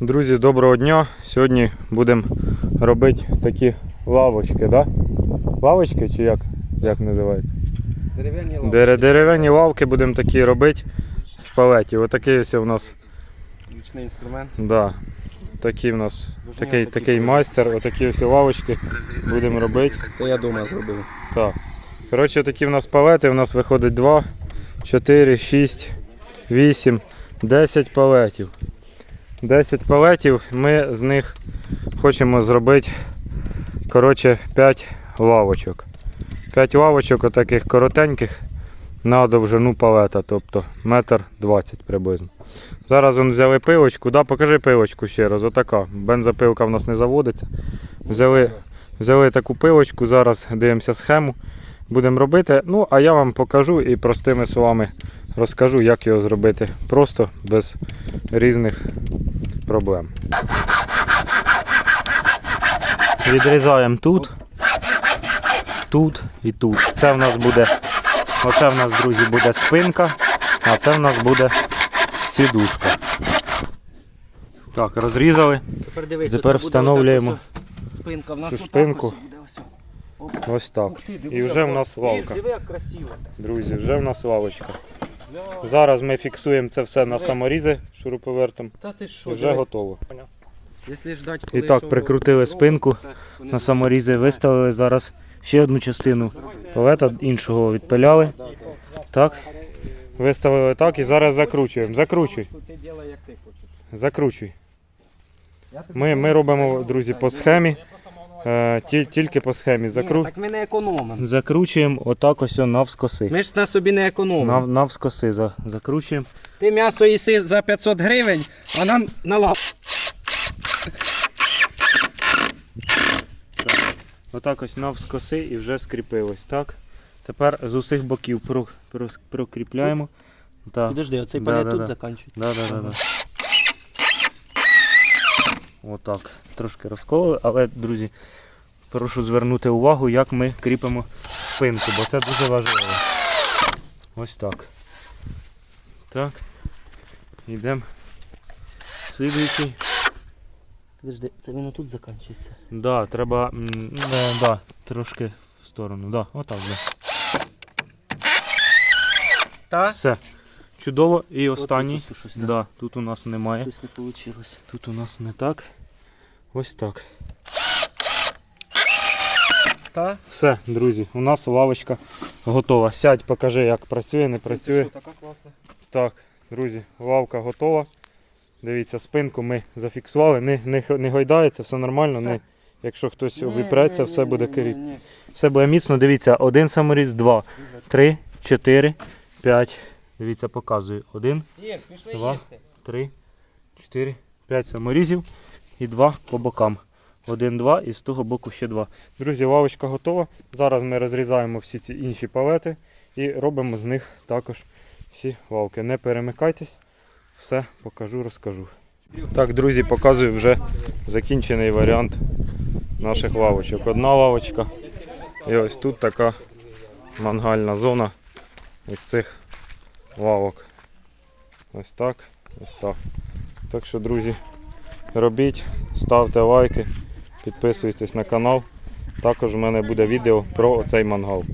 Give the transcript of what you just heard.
Друзі, доброго дня. Сьогодні будемо робити такі лавочки, да? Лавочки чи як? Як називається? Дерев'яні лавки. Дере- Дерев'яні лавки будемо такі робити з палетів. Отакий ось у нас, Ручний інструмент. да, такий у нас такий, такий майстер, отакі ось лавочки будемо робити. Це я вдома зробив. Так. Коротше, такі в нас палети, у нас виходить 2, 4, 6, 8, 10 палетів. 10 палетів, ми з них хочемо зробити коротше, 5 лавочок. 5 лавочок отаких коротеньких на довжину палета, тобто метр 20 приблизно. Зараз он взяли пилочку, да, покажи пилочку ще раз, отака. Бензопилка в нас не заводиться. Взяли, взяли таку пилочку, зараз дивимося схему. Будемо робити. Ну, а я вам покажу і простими словами розкажу, як його зробити просто без різних проблем. Відрізаємо тут, тут і тут. Це в нас буде, оце в нас, друзі, буде спинка, а це в нас буде сідушка. Так, розрізали. Тепер дивись, Тепер тут буде встановлюємо ось Спинка. В нас цю отак спинку. ось буде ось. Оп. Ось так. Ух ти, диви, І вже як в нас. Диви, як красиво. Друзі, вже в нас лавочка. Зараз ми фіксуємо це все на саморізи шуруповертом. Та ти що? І вже диви. готово. Якщо ждать, І так, прикрутили спинку це вони На саморізи виставили зараз ще одну частину палета іншого відпиляли. Так. Виставили так і зараз закручуємо. Закручуй. Закручуй. Ми, ми робимо, друзі, по схемі. Е, ті- тільки по схемі. Ні, Закру... Так ми не економимо. Закручуємо отак ось навскоси. Ми ж на собі не Нав, навскоси за, закручуємо. Ти м'ясо їси за 500 гривень, а нам на лав. Отак ось навскоси і вже скріпилось. Так. Тепер з усіх боків про, про, прокріпляємо. Так. Підожди, оцей Да, палет да, тут да. закінчується. Да, да, да, да. Отак. Трошки розкололи, але, друзі, прошу звернути увагу, як ми кріпимо спинку, бо це дуже важливо. Ось так. Так. Йдемо. Слідуючий. Підожди, це він отут закінчується. Да, треба. м, Не, да, трошки в сторону. Да, отак, да. Та? Все. Чудово. І останній. Тут щось, Да, тут у нас немає. Щось не вийшло. Тут у нас не так. Ось так. Та? Все, друзі, у нас лавочка готова. Сядь, покажи, як працює, не працює. така класна. Так, друзі, лавка готова. Дивіться, спинку ми зафіксували, не, не, не гойдається, все нормально. Не, якщо хтось обіпреться, все буде керів. Все буде міцно. Дивіться, один саморіз, два, три, чотири, п'ять. Дивіться, показую. Один, Два. три, чотири, п'ять саморізів і два по бокам. Один, два і з того боку ще два. Друзі, лавочка готова. Зараз ми розрізаємо всі ці інші палети і робимо з них також всі лавки. Не перемикайтесь, все покажу, розкажу. Так, друзі, показую вже закінчений варіант наших лавочок. Одна лавочка. І ось тут така мангальна зона із цих лавок. Ось так, ось так. Так що, друзі, робіть, ставте лайки, підписуйтесь на канал. Також в мене буде відео про оцей мангал.